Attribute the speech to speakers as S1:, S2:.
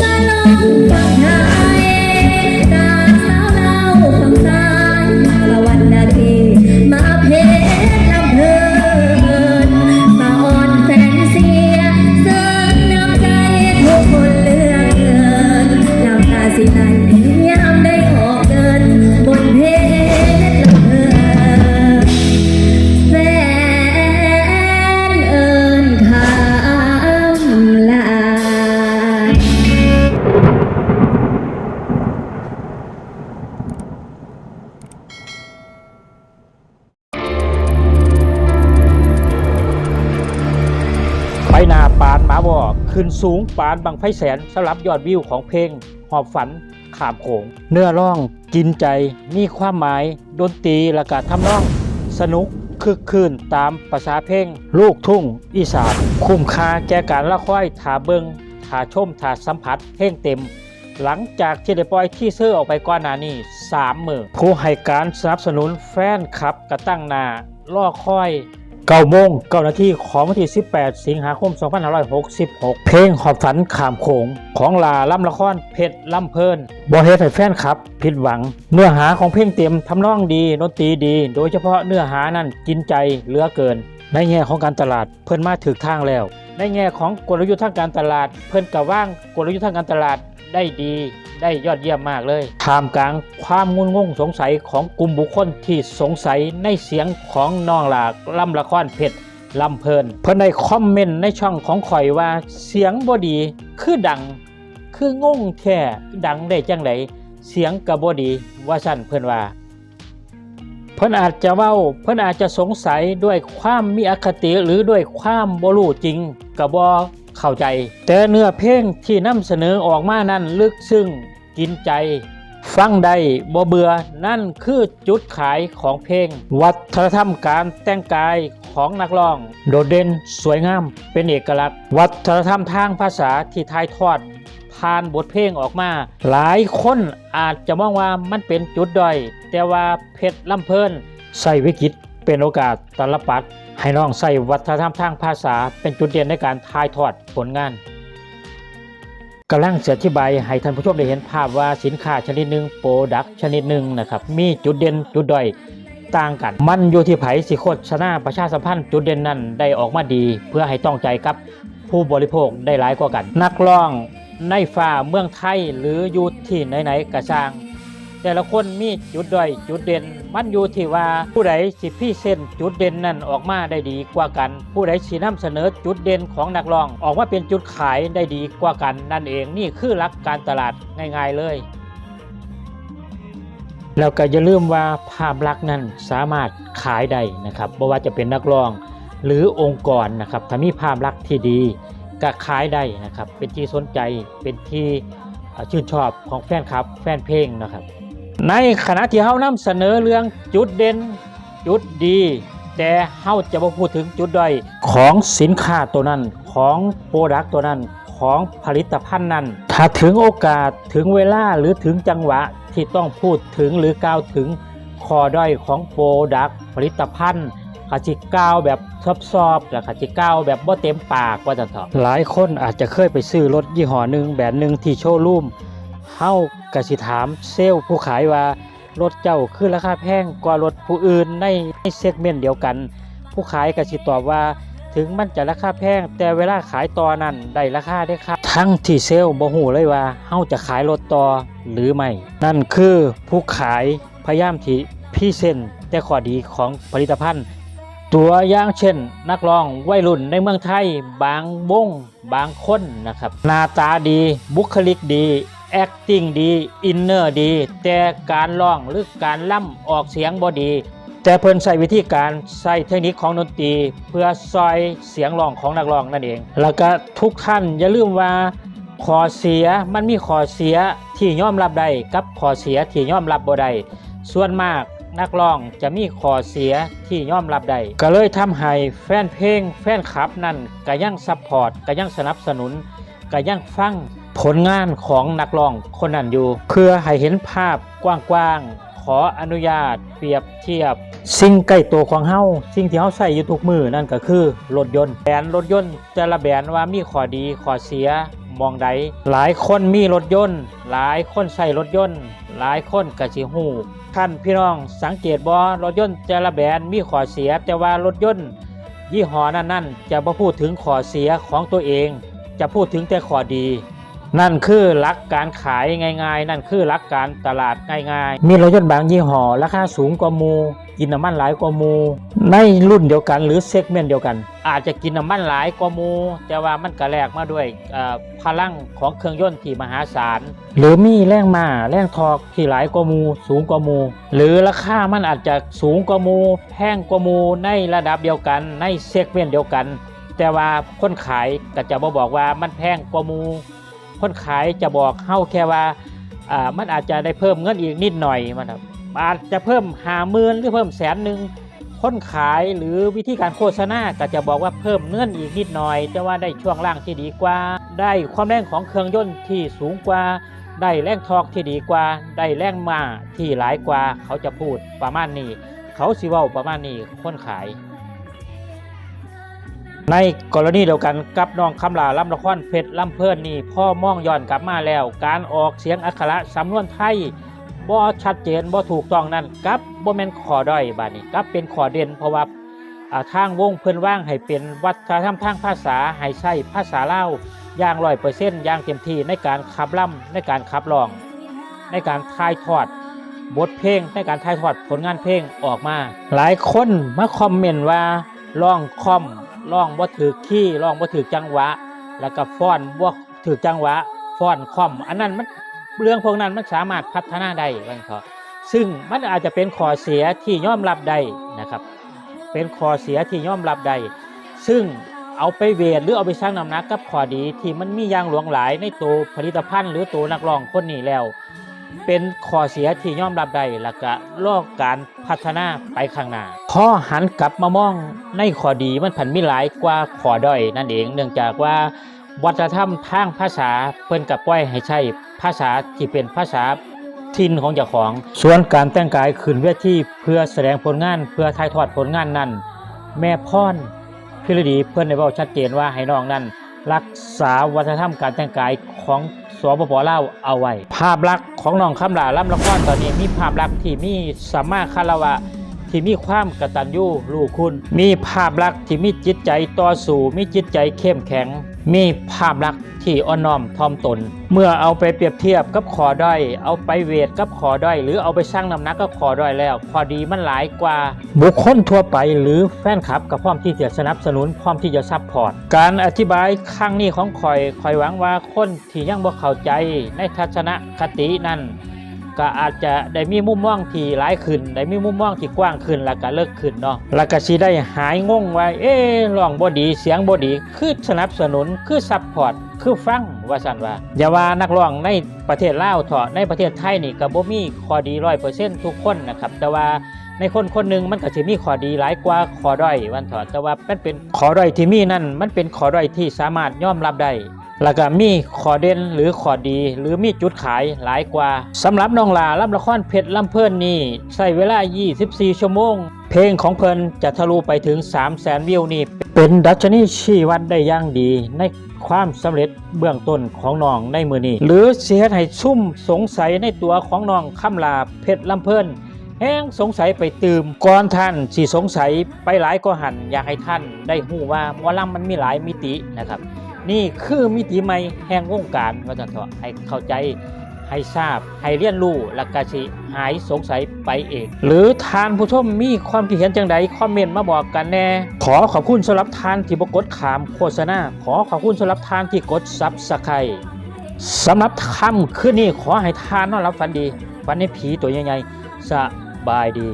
S1: มา
S2: ขึ้นสูงปานบังไฟแสนสำหรับยอดวิวของเพลง หอบฝันขามโขงเนื้อร้องกินใจมีความหมายดนตรีและกาทำร้อง สนุกคึกคืนตามภาษาเพลง ลูกทุ่ง อีสาน คุ้มค่าแก่การละค่อยถาเบิงถาชมถาสัมผัสเพลงเต็ม หลังจากที่ได้ปล่อยที่เสื้อออกไปก่อนหน้านี้สามมือผู้ให้การสนับสนุนแฟนคลับกระตั้งหน้าล่อคอย เก้าโมงเก้านาทีของวันที่ 18 สิงหาคม 2566 เพลงหอบฝันขามโขงของลาล่ำละครเพชรล่ำเพลินบอเฮดให้แฟนคลับผิดหวัง เนื้อหาของเพลงเต็มทำนองดีดนตรีดี โดยเฉพาะเนื้อหานั้นกินใจเหลือเกิน ในแง่ของการตลาดเพิ่นมาถึกทางแล้ว ในแง่ของกลยุทธ์ทางการตลาด เพิ่นกะว่างกลยุทธ์ทางการตลาดได้ดี ได้ยอดเยี่ยมมากเลยท่ามกลางความงุนงงสงสัยของกลุ่มบุคคลที่สงสัยในเสียงของน้องหลากลำละครเพชรลำเพลิน เพิ่นได้คอมเมนต์ในช่องของข่อยว่าเสียงบอดีคือดัง คืองงแท้ดังได้จังไดเสียงกะบอดีว่าสั่นเพิ่นว่า เพิ่นอาจจะเว้า เพิ่นอาจจะสงสัยด้วยความมีอคติหรือด้วยความบรู้จริงกะบ่ เข้าใจ แต่เนื้อเพลงที่นำเสนอออกมานั้นลึกซึ้งกินใจ ฟังได้บ่เบื่อนั่นคือจุดขายของเพลง วัฒนธรรมการแต่งกายของนักร้อง โดดเด่นสวยงามเป็นเอกลักษณ์ วัฒนธรรมทางภาษาที่ถ่ายทอดผ่านบทเพลงออกมา หลายคนอาจจะมองว่ามันเป็นจุดด้อย แต่ว่าเพชรลำเพลินใส่วิกฤตเป็นโอกาสตลปัด ให้น้องใส่วัฒนธรรมทางภาษาเป็นจุดเด่นในการถ่ายทอดผลงานกำลังเสียอธิบให้ท่านผู้ชมได้เห็นภาพว่าสินค้าชนิดหนึ่งโปรดักชนิดหนึ่งนะครับมีจุดเด่นจุดด้อยต่างกัน มันอยู่ที่ไผสิโคตชนาประชาสัมพันธ์จุดเด่นนั้นได้ออกมาดี เพื่อให้ต้องใจกับผู้บริโภคได้หลายกว่ากัน นักร้องในฝ่าเมืองไทยหรืออยู่ที่ไหนๆกระช่าง แต่ละคนมีจุดด้อยจุดเด่น มันอยู่ที่ว่าผู้ใดสิพี่เส้นจุดเด่นนั้นออกมาได้ดีกว่ากัน ผู้ใดสินำเสนอจุดเด่นของนักร้อง ออกมาเป็นจุดขายได้ดีกว่ากัน นั่นเองนี่คือหลักการตลาดง่าย ๆเลยแล้วก็อย่าลืมว่าภาพลักษณ์นั้นสามารถขายได้นะครับไม่ว่าจะเป็นนักร้องหรือองค์กรนะครับถ้ามีภาพลักษณ์ที่ดีก็ขายได้นะครับ เป็นที่สนใจเป็นที่ชื่นชอบของแฟนคลับ แฟนเพลงนะครับ ในขณะที่เฮานำเสนอเรื่องจุดเด่นจุดดี แต่เฮาจะบ่พูดถึงจุดด้อยของสินค้าตัวนั้นของโปรดักตัวนั้นของผลิตภัณฑ์นั้น ถ้าถึงโอกาสถึงเวลาหรือถึงจังหวะที่ต้องพูดถึงหรือกล่าวถึงข้อด้อยของโปรดักผลิตภัณฑ์ขาจิกล่าวแบบซอบๆและขาจิกล่าวแบบบ่เต็มปากว่าจะถอหลายคนอาจจะเคยไปซื้อรถยี่ห้อหนึ่งแบรนด์หนึ่งที่โชว์รูม เฮากสิถามเซลล์ผู้ขายว่ารถเจ้าคือราคาแพงกว่ารถผู้อื่นในในเซกเมนต์เดียวกัน ผู้ขายกสิตอบว่าถึงมันจะราคาแพง แต่เวลาขายต่อนั้นได้ราคาได้ครับ ทั้งที่เซลล์บ่ฮู้เลยว่าเฮาจะขายรถต่อหรือไม่ นั่นคือผู้ขายพยายามที่พี่เซนแต่ข้อดีของผลิตภัณฑ์ ตัวอย่างเช่น นักร้องวัยรุ่นในเมืองไทย บางวงบางคนนะครับหน้าตาดีบุคลิกดี acting ดีอินเนอร์ดี แต่การร้องหรือการล่ำออกเสียงบ่ดี แต่เพิ่นใช้วิธีการใช้เทคนิคของดนตรี เพื่อซอยเสียงร้องของนักร้องนั่นเอง แล้วก็ทุกท่านอย่าลืมว่าข้อเสียมันมีข้อเสียที่ยอมรับได้กับข้อเสียที่ยอมรับบ่ได้ส่วนมากนักร้องจะมีข้อเสียที่ยอมรับได้ก็เลยทำให้แฟนเพลงแฟนคลับนั่นก็ยังซัพพอร์ตก็ยังสนับสนุนก็ยังฟัง ผลงานของนักร้องคนนั้นอยู่ เพื่อให้เห็นภาพกว้างๆ ขออนุญาตเปรียบเทียบ สิ่งใกล้ตัวของเฮาสิ่งที่เฮาใช้อยู่ทุกมือนั่นก็คือรถยนต์แบรนด์รถยนต์แต่ละแบรนด์ว่ามีข้อดีข้อเสียมองใดหลายคนมีรถยนต์ หลายคนใช้รถยนต์ หลายคนกระสิฮู้ท่านพี่น้องสังเกตบ่รถยนต์แต่ละแบรนด์มีข้อเสีย แต่ว่ารถยนต์ ยี่ห้อนั้นๆ จะบ่พูดถึงข้อเสียของตัวเอง จะพูดถึงแต่ข้อดี นั่นคือหลักการขายง่ายๆ นั่นคือหลักการตลาดง่ายๆ มีรถยนต์บางยี่ห้อราคาสูงกว่ามู กินน้ำมันหลายกว่ามู ในรุ่นเดียวกันหรือเซกเมนต์เดียวกัน อาจจะกินน้ำมันหลายกว่ามู แต่ว่ามันก็แลกมาด้วยพลังของเครื่องยนต์ที่มหาศาล หรือมีแรงมาแรงทอกที่หลายกว่ามู สูงกว่ามู หรือราคามันอาจจะสูงกว่ามูแพงกว่ามูในระดับเดียวกัน ในเซกเมนต์เดียวกัน แต่ว่าคนขายก็จะบ่บอกว่ามันแพงกว่ามู คนขายจะบอกเฮาแค่ว่าอ่ามันอาจจะได้เพิ่มเงินอีกนิดหน่อยมันครับอาจจะเพิ่มหาหมื่นหรือเพิ่มแสนหนึ่งคนขายหรือวิธีการโฆษณาก็จะบอกว่าเพิ่มเงินอีกนิดหน่อยแต่ว่าได้ช่วงล่างที่ดีกว่า ได้ความแรงของเครื่องยนต์ที่สูงกว่า ได้แรงทอกที่ดีกว่า ได้แรงมาที่หลายกว่า เขาจะพูดประมาณนี้ เขาสิว้าประมาณนี้คนขาย ในกรณีเดียวกันกับน้องคำลาลำละครเพชรลำเพลินนี่พ่อมองย้อนกลับมาแล้ว การออกเสียงอักขระสำนวนไทยบ่ชัดเจนบ่ถูกต้องนั่นกับบ่แมนขอด้อยบาดนี้กับเป็นขอเด่นเพราะว่าอ่าทางวงเพิ่นว่างให้เป็นวัฒนธรรมทางภาษาให้ใช้ภาษาเล่าอย่างร้อยเปอร์เซ็นต์อย่างเต็มที่ในการขับล่ำในการขับร้อง ในการถ่ายทอดบทเพลงในการถ่ายทอดผลงานเพลงออกมา หลายคนมาคอมเมนต์ว่าร้องคอม ร้องบ่ถือคีย์ร้องบ่ถือจังหวะ แล้วก็ฟ้อนบ่ถือจังหวะฟ้อนคอม อันนั้นมันเรื่องพวกนั้นมันสามารถพัฒนาได้ว่าเขาซึ่งมันอาจจะเป็นข้อเสียที่ยอมรับได้นะครับ เป็นข้อเสียที่ยอมรับได้ซึ่งเอาไปเวทหรือเอาไปสร้างน้ำหนักกับข้อดีที่มันมีอย่างหลวงหลายในตัวผลิตภัณฑ์ หรือตัวนักร้องคนนี้แล้ว เป็นข้อเสียที่ยอมรับได้แล้วก็ลอกการพัฒนาไปข้างหน้า พอหันกลับมามองในข้อดีมันผันมีหลายกว่าข้อด้อยนั่นเอง เนื่องจากว่าวัฒนธรรมทางภาษาเพิ่นกับปล่อยให้ใช้ภาษาที่เป็นภาษาถิ่นของเจ้าของ ส่วนการแต่งกายขึ้นเวทีเพื่อแสดงผลงานเพื่อถ่ายทอดผลงานนั้น แม่พรพิรดีเพื่อนได้บอกชัดเจนว่าให้น้องนั้น รักษาวัฒนธรรมการแต่งกายของสปปลาวเอาไว้ ภาพลักษณ์ของน้องคำลาล่ำละครตอนนี้มีภาพลักษณ์ที่มีสัมมาคารวะ ที่มีความกระตัญญูรู้คุณ มีภาพลักษณ์ที่มีจิตใจต่อสู้มีจิตใจเข้มแข็ง มีภาพลักษณ์ที่อ่อนน้อมถ่อมตน เมื่อเอาไปเปรียบเทียบกับขอด้อยเอาไปเวทกับขอด้อยหรือเอาไปสร้างน้ำหนักก็ขอด้อยแล้วขอดีมันหลายกว่า บุคคลทั่วไปหรือแฟนคลับก็พร้อมที่จะสนับสนุนพร้อมที่จะซัพพอร์ตการอธิบายครั้งนี้ของคอยคอยหวังว่าคนที่ยังบ่เข้าใจในทัศนคตินั้น ก็อาจจะได้มีมุมมองที่หลายขึ้น ได้มีมุมมองที่กว้างขึ้นแล้วก็เลิกขึ้นเนาะแล้วก็สิได้หายงงว่า เอ๊ะร้องบ่ดีเสียงบ่ดี คือสนับสนุนคือซัพพอร์ตคือฟังว่าซั่นว่าอย่าว่านักร้องในประเทศลาวเถอะในประเทศไทยนี่ก็บ่มีข้อดี100%ทุกคนนะครับ แต่ว่าในคนคนหนึ่งมันก็จะมีข้อดีหลายกว่าข้อด้อยวันเถอะแต่ว่ามันเป็นข้อด้อยที่มีนั่นมันเป็นข้อด้อยที่สามารถยอมรับได้ แล้วก็มีขอเด่นหรือขอดี หรือมีจุดขายหลายกว่าสำหรับน้องลาลำละครเพชรลำเพลินนี่ใช้เวลา 24 ชั่วโมง เพลงของเพิ่นจะทะลุไปถึง 3 0 0แสนวิวนี่ เป็นดัชนีชี้วัดได้ย่างดีในความสำเร็จเบื้องต้นของน้องในมือนี้ หรือเสียให้ซุ่มสงสัยในตัวของน้องคำลาเพชรลำเพลินแห้งสงสัยไปตืมก่อนท่านสิสงสัยไปหลายก็หันอยากให้ท่านได้หูว่าหมอลำมันมีหลายมิตินะครับ นี่คือมิติใหม่แห่งวงการว่าจังเถอะให้เข้าใจให้ทราบให้เรียนรู้และก็สิหายสงสัยไปเอง หรือทานผู้ชมมีความคิดเห็นจังใดคอมเมนต์มาบอกกันแน่ ขอขอบคุณสำหรับทานที่บกดขามโฆษณาขอขอบคุณสำหรับทานที่กดซับสไครสำหรับคำคืนนี้ขอให้ทานนอนรับฝันดีฝันในผีตัวใหญ่ๆสบายดี